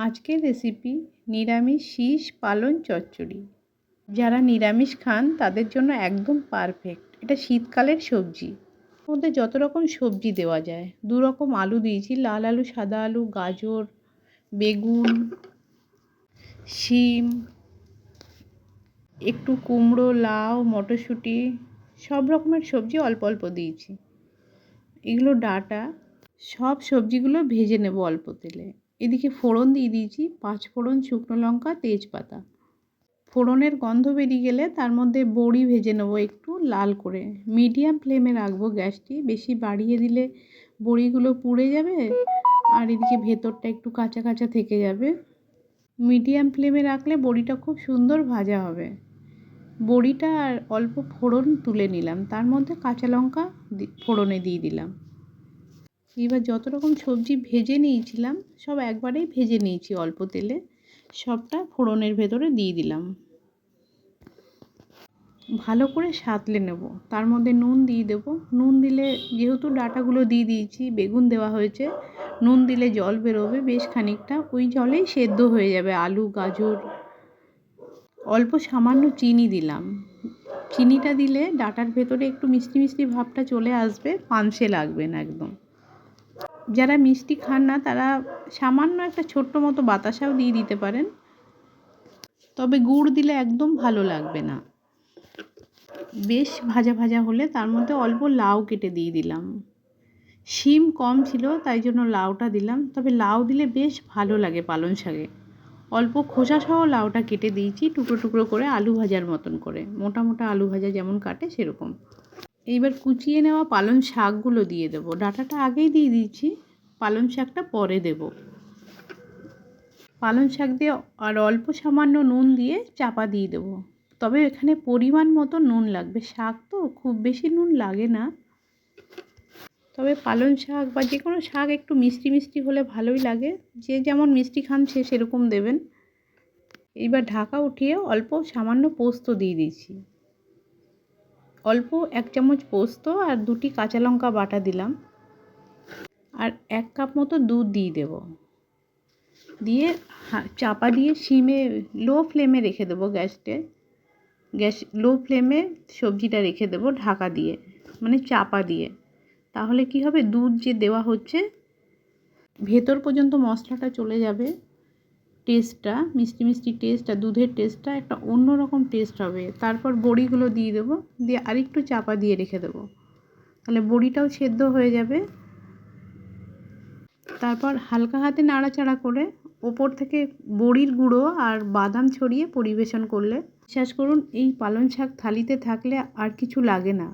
আজকের রেসিপি নিরামিষ শীষ পালন চচ্চড়ি। যারা নিরামিষ খান, তাদের জন্য একদম পারফেক্ট এটা শীতকালের সবজি। মধ্যে যত রকম সবজি দেওয়া যায়। দু রকম আলু দিয়েছি, লাল আলু, সাদা আলু, গাজর, বেগুন, শিম, একটু কুমড়ো, লাউ, মটরশুঁটি, সব রকমের সবজি অল্প অল্প দিয়েছি। এগুলো ডাটা, সব সবজিগুলো ভেজে নেব অল্প তেলে। এদিকে ফোড়ন দিয়ে দিয়েছি পাঁচ ফোড়ন শুকনো লঙ্কা, তেজপাতা। ফোড়নের গন্ধ বেরিয়ে গেলে তার মধ্যে বড়ি ভেজে নেব একটু লাল করে। মিডিয়াম ফ্লেমে রাখব গ্যাসটি, বেশি বাড়িয়ে দিলে বড়িগুলো পুড়ে যাবে আর এদিকে ভেতরটা একটু কাঁচা কাঁচা থেকে যাবে। মিডিয়াম ফ্লেমে রাখলে বড়িটা খুব সুন্দর ভাজা হবে। বড়িটা আর অল্প ফোড়ন তুলে নিলাম। তার মধ্যে কাঁচা লঙ্কা ফোড়নে দিয়ে দিলাম। এবার যত রকম সবজি ভেজে নিয়েছিলাম, সব একবারেই ভেজে নিয়েছি অল্প তেলে। সবটা ফোড়নের ভেতরে দিয়ে দিলাম। ভালো করে সাঁতলে নেব। তার মধ্যে নুন দিয়ে দেব। নুন দিলে যেহেতু ডাটাগুলো দিয়ে দিয়েছি, বেগুন দেওয়া হয়েছে, নুন দিলে জল বেরোবে, বেশ খানিকটা ওই জলেই সেদ্ধ হয়ে যাবে আলু, গাজর। অল্প সামান্য চিনি দিলাম। চিনিটা দিলে ডাটার ভেতরে একটু মিষ্টি মিষ্টি ভাবটা চলে আসবে, পানসে লাগবে না একদম। যারা মিষ্টি খান না, তারা সামান্য একটা ছোট্ট মতো বাতাসাও দিয়ে দিতে পারেন। তবে গুড় দিলে একদম ভালো লাগবে না। বেশ ভাজা ভাজা হলে তার মধ্যে অল্প লাউ কেটে দিয়ে দিলাম। শিম কম ছিল, তাই জন্য লাউটা দিলাম। তবে লাউ দিলে বেশ ভালো লাগে পালং শাকে। অল্প খোসা সহ লাউটা কেটে দিয়েছি, টুকরো টুকরো করে আলু ভাজার মতন করে। মোটা মোটা আলু ভাজা যেমন কাটে, সেরকম। এইবার কুচিয়ে নেওয়া পালং শাকগুলো দিয়ে দেবো। ডাটাটা আগেই দিয়ে দিয়েছি পালং শাকটা পরে দেব। পালং শাক দিয়ে আর অল্প সামান্য নুন দিয়ে চাপা দিয়ে দেবো। তবে এখানে পরিমাণ মতো নুন লাগবে। শাক তো খুব বেশি নুন লাগে না। তবে পালং শাক বা যে কোনো শাক একটু মিষ্টি মিষ্টি হলে ভালোই লাগে। যে যেমন মিষ্টি খান সে সেরকম দেবেন। এইবার ঢাকা উঠিয়ে অল্প সামান্য পোস্ত দিয়ে দিয়েছি অল্প এক চামচ পোস্ত আর দুটি কাঁচা লঙ্কা বাটা দিলাম। আর এক কাপ মতো দুধ দিয়ে দেব। দিয়ে চাপা দিয়ে সিমে লো ফ্লেমে রেখে দেবো গ্যাসটে গ্যাস লো ফ্লেমে সবজিটা রেখে দেবো ঢাকা দিয়ে মানে চাপা দিয়ে। তাহলে কি হবে? দুধ যে দেওয়া হচ্ছে, ভেতর পর্যন্ত মশলাটা চলে যাবে। টেস্টটা, মিষ্টি মিষ্টি টেস্ট আর দুধের টেস্টটা একটা অন্য রকম টেস্ট হবে। তারপর বড়িগুলো দিয়ে দেবো, দিয়ে আরেকটু চাপা দিয়ে রেখে দেবো। তাহলে বড়িটাও সেদ্ধ হয়ে যাবে। তারপর হালকা হাতে নাড়াচাড়া করে ওপর থেকে বড়ির গুঁড়ো আর বাদাম ছড়িয়ে পরিবেশন করলে, বিশ্বাস করুন, এই পালং শাক থালিতে থাকলে আর কিছু লাগে না।